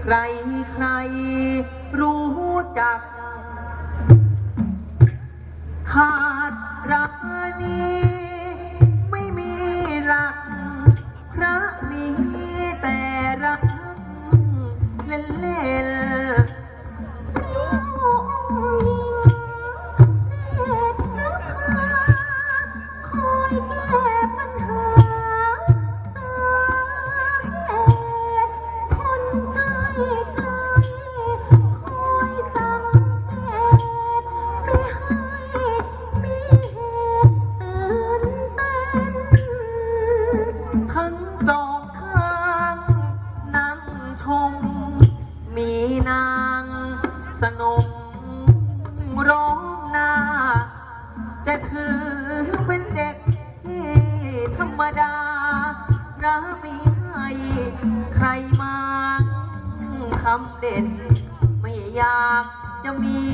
ใครใครรู้จัก ขาดรานี้ไม่มีหลัก พระมีแต่รัก นาง สนมร้องนาแต่ถือเป็นเด็กที่ธรรมดาระมีให้ใครมาคำเด่น ไม่อยากจะมี